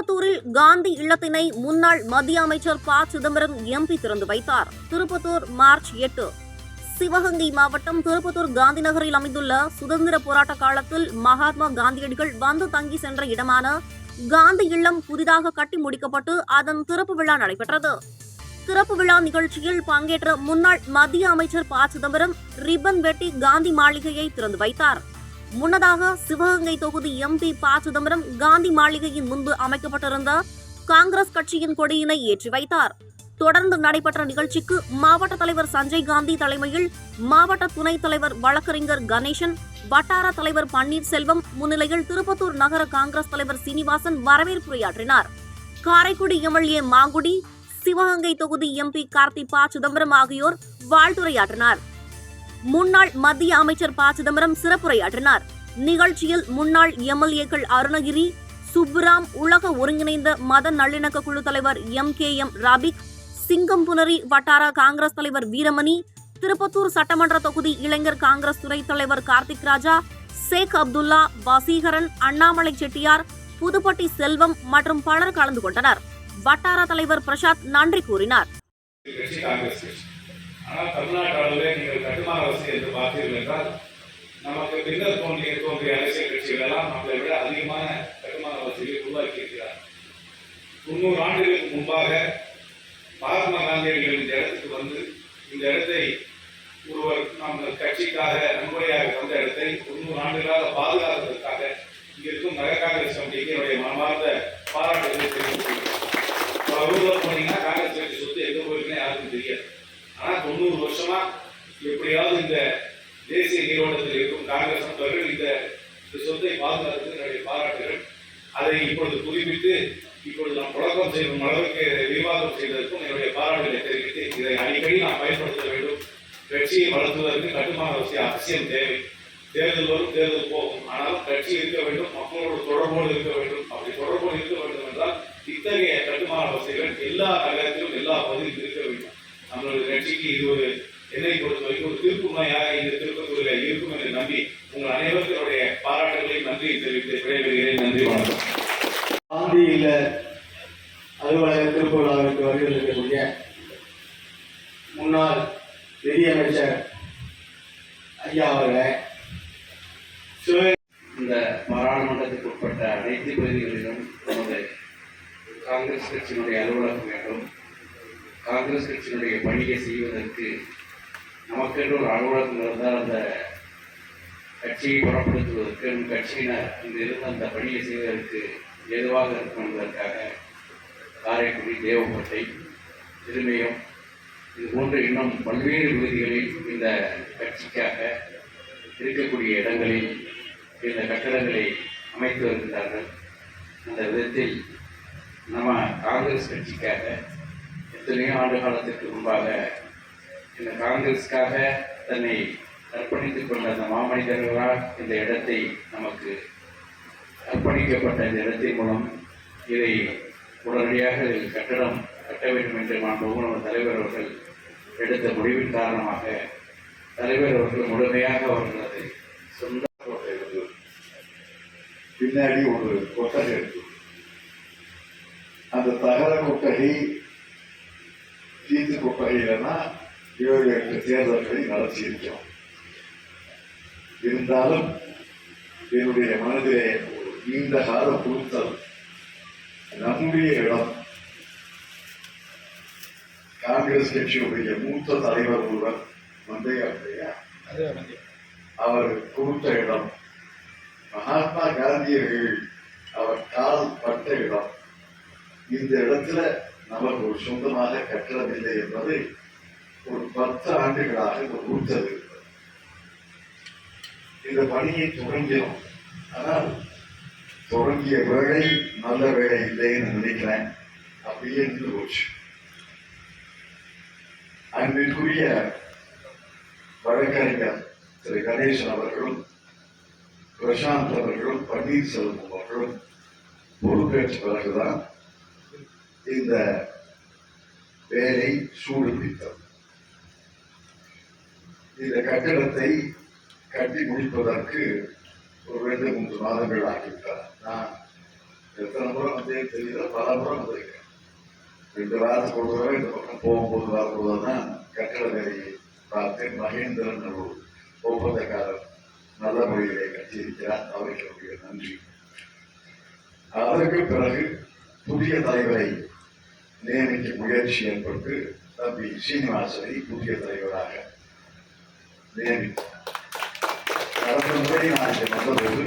திருப்பத்தூரில் காந்தி இல்லத்தினை முன்னாள் மத்திய அமைச்சர் ப. சிதம்பரம் எம்பி திறந்து வைத்தார். திருப்பத்தூர் மார்ச் எட்டு. சிவகங்கை மாவட்டம் திருப்பத்தூர் காந்தி நகரில் அமைந்துள்ள சுதந்திர போராட்ட காலத்தில் மகாத்மா காந்தியடிகள் வந்து தங்கி சென்ற இடமான காந்தி இல்லம் புதிதாக கட்டி முடிக்கப்பட்டு அதன் திறப்பு விழா நடைபெற்றது. திறப்பு விழா நிகழ்ச்சியில் பங்கேற்ற முன்னாள் மத்திய அமைச்சர் ப. சிதம்பரம் ரிப்பன் வெட்டி காந்தி மாளிகையை திறந்து வைத்தார். முன்னதாக சிவகங்கை தொகுதி எம்பி ப சிதம்பரம் காந்தி மாளிகையின் முன்பு அமைக்கப்பட்டிருந்த காங்கிரஸ் கட்சியின் கொடியினை ஏற்றி வைத்தார். தொடர்ந்து நடைபெற்ற நிகழ்ச்சிக்கு மாவட்ட தலைவர் சஞ்சய் காந்தி தலைமையில் மாவட்ட துணைத் தலைவர் வழக்கறிஞர் கணேசன் வட்டார தலைவர் பன்னீர்செல்வம் முன்னிலையில் திருப்பத்தூர் நகர காங்கிரஸ் தலைவர் Srinivasan வரவேற்புரையாற்றினார். Karaikudi M L A Mangudi Sivaganga தொகுதி எம்பி கார்த்தி ப சிதம்பரம் ஆகியோர் வாழ்த்துரையாற்றினார். முன்னாள் மத்திய அமைச்சர் ப. சிதம்பரம் சிறப்புரையாற்றினார். நிகழ்ச்சியில் முன்னாள் எம்எல்ஏக்கள் அருணகிரி சுப்புராம் உலக ஒருங்கிணைந்த மத நல்லிணக்க குழு தலைவர் M. K. M. Rafiq Singampunari வட்டார காங்கிரஸ் தலைவர் வீரமணி திருப்பத்தூர் சட்டமன்ற தொகுதி இளைஞர் காங்கிரஸ் துணைத் தலைவர் கார்த்திக் ராஜா ஷேக் அப்துல்லா வசீகரன் அண்ணாமலை செட்டியார் புதுப்பட்டி செல்வம் மற்றும் பலர் கலந்து கொண்டனர். வட்டார தலைவர் பிரசாத் நன்றி கூறினார். ஆனால் தமிழ்நாட்டு அளவிலே நீங்கள் கட்டுமான வசதி என்று பார்த்தீர்கள் என்றால் நமக்கு பின்னர் தோன்றிய தோன்றிய அரசியல் கட்சிகள் எல்லாம் நம்மளை விட அதிகமான கட்டுமான வசதியை உருவாக்கி இருக்கிறார் முன்னூறு ஆண்டுகளுக்கு முன்பாக மகாத்மா காந்தியடிகள் இந்த இடத்துக்கு வந்து இந்த இடத்தை ஒருவர் நம்ம கட்சிக்காக நன்கொடையாக வந்த இடத்தை முன்னூறு ஆண்டுகளாக பாதுகாப்பதற்காக இங்க இருக்கும் நகர காங்கிரஸ் கமிட்டிக்கு என்னுடைய மனமார்ந்த பாராட்டுகளை தெரிவித்துக் போனீங்கன்னா காங்கிரஸ் கட்சி சொத்து எங்க போயிருக்குன்னு யாருக்கும் தெரியாது. ஆனால் தொண்ணூறு வருஷமா எப்படியாவது இந்த தேசிய நீரோட்டத்தில் இருக்கும் காங்கிரஸ் நண்பர்கள் இந்த இந்த சொத்தை பாதுகாத்து என்னுடைய பாராட்டுகள். அதை இப்பொழுது புதுப்பித்து இப்பொழுது நாம் புழக்கம் செய்யும் அளவுக்கு விவாதம் செய்வதற்கும் என்னுடைய பாராட்டுகளை தெரிவித்து இதை அடிக்கடி நாம் பயன்படுத்த வேண்டும். கட்சியை வளர்த்துவதற்கு கட்டுமான வசதி அவசியம் தேவை. தேர்தல் வரும் தேர்தல் போகும். ஆனால் கட்சி இருக்க வேண்டும் மக்களோடு தொடர்போடு இருக்க வேண்டும். அப்படி தொடர்போடு இருக்க வேண்டும் என்றால் இத்தகைய கட்டுமான வசதிகள் எல்லா நகரத்திலும் எல்லா பகுதியிலும் நம்மளுடைய கட்சிக்கு இது ஒரு என்னை பொறுத்த வரைக்கும் ஒரு திருப்புமையாக இந்த திருப்பத்தூரில் இருக்கும் என்று நம்பி உங்கள் அனைவருடைய பாராட்டுகளையும் நன்றி தெரிவித்து விடைபெறுகிறேன். நன்றி வணக்கம். காந்தி இல்ல அலுவலக திருப்பூராவிற்கு வருகின்றிருக்கக்கூடிய முன்னாள் நிதியமைச்சர் ஐயா அவர்களே சிவகங்கை இந்த பாராளுமன்றத்துக்கு உட்பட்ட அனைத்து பகுதிகளிலும் நமது காங்கிரஸ் கட்சியினுடைய அலுவலகம் வேண்டும் காங்கிரஸ் கட்சியினுடைய பணியை செய்வதற்கு நமக்கென்று ஒரு அலுவலகம் இருந்தால் அந்த கட்சியை புறப்படுத்துவதற்கு நம் கட்சியினர் இங்கு இருந்து அந்த பணியை செய்வதற்கு ஏதுவாக இருக்கும் என்பதற்காக காரைக்குடி தேவப்பட்டை திருமயம் இது போன்ற இன்னும் பல்வேறு பகுதிகளில் இந்த கட்சிக்காக இருக்கக்கூடிய இடங்களில் இந்த கட்டடங்களை அமைத்து வருகின்றார்கள். அந்த விதத்தில் நம்ம காங்கிரஸ் கட்சிக்காக எத்தனையோ ஆண்டு காலத்திற்கு முன்பாக இந்த காங்கிரஸுக்காக தன்னை அர்ப்பணித்துக் கொண்ட அந்த மாமனிதர்களால் இந்த இடத்தை நமக்கு அர்ப்பணிக்கப்பட்ட இந்த இடத்தின் மூலம் இதை உடனடியாக கட்டடம் கட்ட வேண்டும் என்று மாண்புமிகு நம்ம தலைவர் அவர்கள் எடுத்த முடிவின் காரணமாக தலைவர் அவர்கள் முழுமையாக அவர்களது சொந்த கோட்டை பின்னாடி ஒரு கொட்டகை இருக்கு அந்த தகர கொட்டகை தீர்த்து கொட்டகையிலனா ஏழு எட்டு தேர்தல்களை நடத்தியிருக்கிறோம் இருந்தாலும் என்னுடைய மனதிலே நீண்ட கால புழுத்தல் நம்முடைய இடம் காங்கிரஸ் கட்சியுடைய மூத்த தலைவர் ஒருவர் மந்தையா அவர் கொடுத்த இடம் மகாத்மா காந்தியர்கள் அவர் கால் பட்ட இடம். இந்த இடத்துல நமக்கு ஒரு சொந்தமாக கட்டடம் இல்லை என்பதை ஒரு பத்து ஆண்டுகளாக ஒரு உறுத்தல் இந்த பணியை தொடங்கினோம். ஆனால் தொடங்கிய வேலை நல்ல வேலை இல்லைன்னு நினைக்கிறேன். அப்படியே நின்று போச்சு. அன்பிற்குரிய வழக்கறிஞர் திரு கணேசன் அவர்களும் பிரசாந்த் அவர்களும் பன்னீர்செல்வம் அவர்களும் பொறுப்பேற்ற பிறகுதான் இந்த வேலை சூடு பிடித்தது இந்த கட்டிடத்தை கட்டி முடிப்பதற்கு ஒரு ரெண்டு மூன்று மாதங்கள் ஆகிவிட்டார் நான் எத்தனை முறை வந்தேன்னு தெரியல பல முறை வந்திருக்கேன் ரெண்டு வாரத்துக்கு ஒரு தடவை இந்த பக்கம் போகும்போது வரும்போது தான் கட்டிட வேலையை பார்த்தேன் மகேந்திரன் ஒரு ஒப்பந்தக்காரர் நல்ல முறையிலே கட்டியிருக்கிறார். அவருக்கு நன்றி. அதற்கு பிறகு புதிய தலைவரை நியமிக்க முயற்சி ஏற்பட்டு தம்பி சீனிவாசனை புதிய தலைவராக நியமித்தார் கடந்த முறை நான் இங்கே வந்தபோது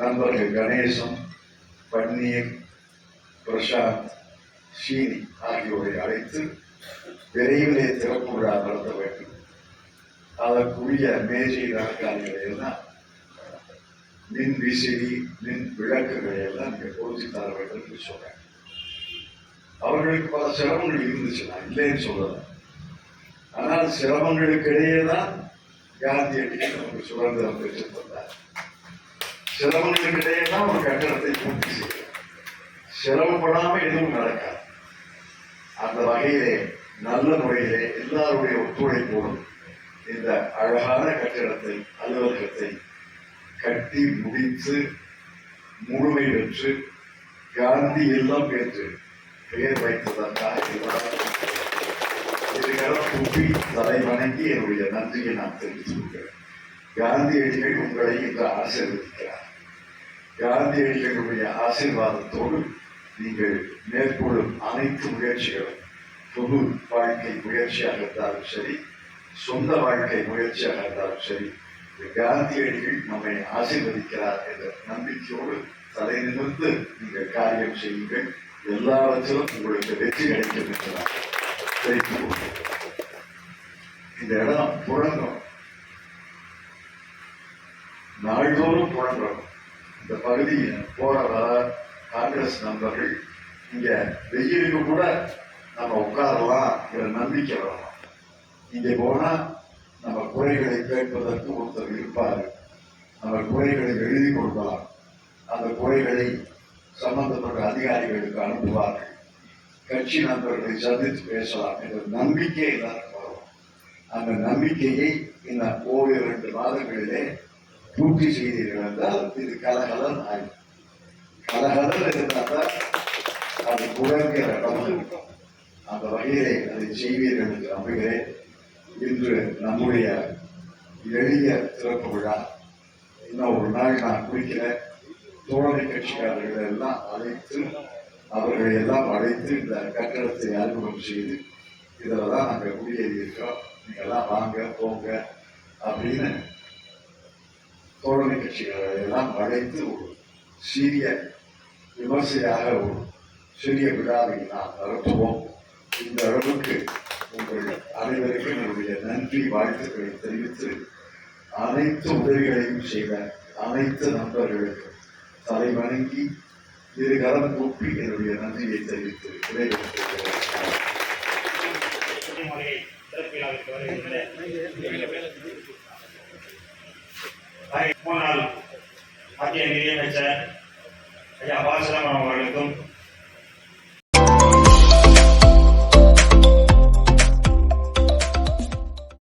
நண்பர்கள் கணேசன் பன்னீர் பிரசாந்த் சீனி ஆகியோரை அழைத்து விரைவிலே திறப்பு விழா நடத்த வேண்டும். அதற்குரிய மேஜை நாற்காலிகளை எல்லாம் மின் விசிறி மின் விளக்குகளை எல்லாம் இங்கே பொருத்தி தர வேண்டும் என்று சொன்னேன். அவர்களுக்கு பல சிரமங்கள் இருந்துச்சு. நான் இல்லைன்னு சொல்லல. ஆனால் சிரமங்களுக்கு இடையே தான் காந்தியடிகள் நமக்கு சுதந்திரம் பெற்றுத் தந்தார். சிரமங்களுக்கு இடையே தான் ஒரு கட்டணத்தை பூர்த்தி செய்யும் சிரமப்படாமல் எதுவும் நடக்காது. அந்த வகையிலே நல்ல முறையிலே எல்லாருடைய ஒத்துழைப்போடும் இந்த அழகான கட்டிடத்தை அலுவலகத்தை கட்டி முடித்து முழுமை பெற்று காந்தி எல்லாம் பெற்று பெயர் வைத்ததற்காக எல்லாரும் கூப்பி தலை வணங்கி என்னுடைய நன்றியை நான் தெரிவித்துக் காந்தியடிகள் உங்களை இன்று ஆசீர்வதிக்கிறார். காந்தியடிகளுடைய ஆசீர்வாதத்தோடு நீங்கள் மேற்கொள்ளும் அனைத்து முயற்சிகளும் பொது வாழ்க்கை முயற்சியாக இருந்தாலும் சரி சொந்த வாழ்க்கை முயற்சியாக இருந்தாலும் சரி காந்தியடிகள் நம்மை ஆசீர்வதிக்கிறார் என்ற நம்பிக்கையோடு தலை நிமிர்ந்து நீங்கள் காரியம் செய்யுங்கள். எல்லாவற்றிலும் உங்களுக்கு வெற்றி கிடைக்கும் என்று இந்த இடம் புழங்கும். நாள்தோறும் புழங்கும். இந்த பகுதியில் போற வர காங்கிரஸ் நண்பர்கள் இங்க வெயிலுக்கு கூட நம்ம உட்காரலாம் என்ற நம்பிக்கை வரலாம். இங்கே போனா நம்ம குறைகளை கேட்பதற்கு ஒருத்தர் இருப்பார். நம்ம குறைகளை எழுதி கொடுக்கலாம். அந்த குறைகளை சம்பந்தப்பட்ட அதிகாரிகளுக்கு அனுப்புவார்கள். கட்சி நண்பர்களை சந்தித்து பேசலாம் என்ற நம்பிக்கை எல்லாருக்கும் வரும் அந்த நம்பிக்கையை இந்த ஓரிரு இரண்டு மாதங்களிலே பூர்த்தி செய்தீர்கள் என்றால் இது கலகலன் ஆகும் கலகலன் இருந்தால் தான் அது குழந்தைகிற இடம் அந்த வகையிலே அதை செய்வீர்கள் என்று நம்புகிறேன் இன்று நம்முடைய எளிய திறப்பு விழா. இன்னும் ஒரு நாள் நான் குறிக்கிறேன் தோழமை கட்சிக்காரர்களை எல்லாம் அழைத்து அவர்களை எல்லாம் அழைத்து இந்த கட்டடத்தை அறிமுகம் செய்து இதில் தான் நாங்கள் குடியேறி இருக்கோம் நீங்கள்லாம் வாங்க போங்க அப்படின்னு தோழமை கட்சிகளை எல்லாம் அழைத்து ஒரு சீரிய விமர்சையாக ஒரு சிறிய விழாவை நாம் நடத்துவோம் இந்த அளவுக்கு உங்கள் அனைவருக்கும் என்னுடைய நன்றி வாழ்த்துக்களை தெரிவித்து அனைத்து உதவிகளையும் செய்த அனைத்து நண்பர்களுக்கும் தலை வணங்கி இரு கரம் கூப்பி என்னுடைய நன்றியை தெரிவித்திருக்கிறேன். முன்னாள் மத்திய நிதியமைச்சர் ஐயா பாலசிதம்பரம் அவர்களுக்கும்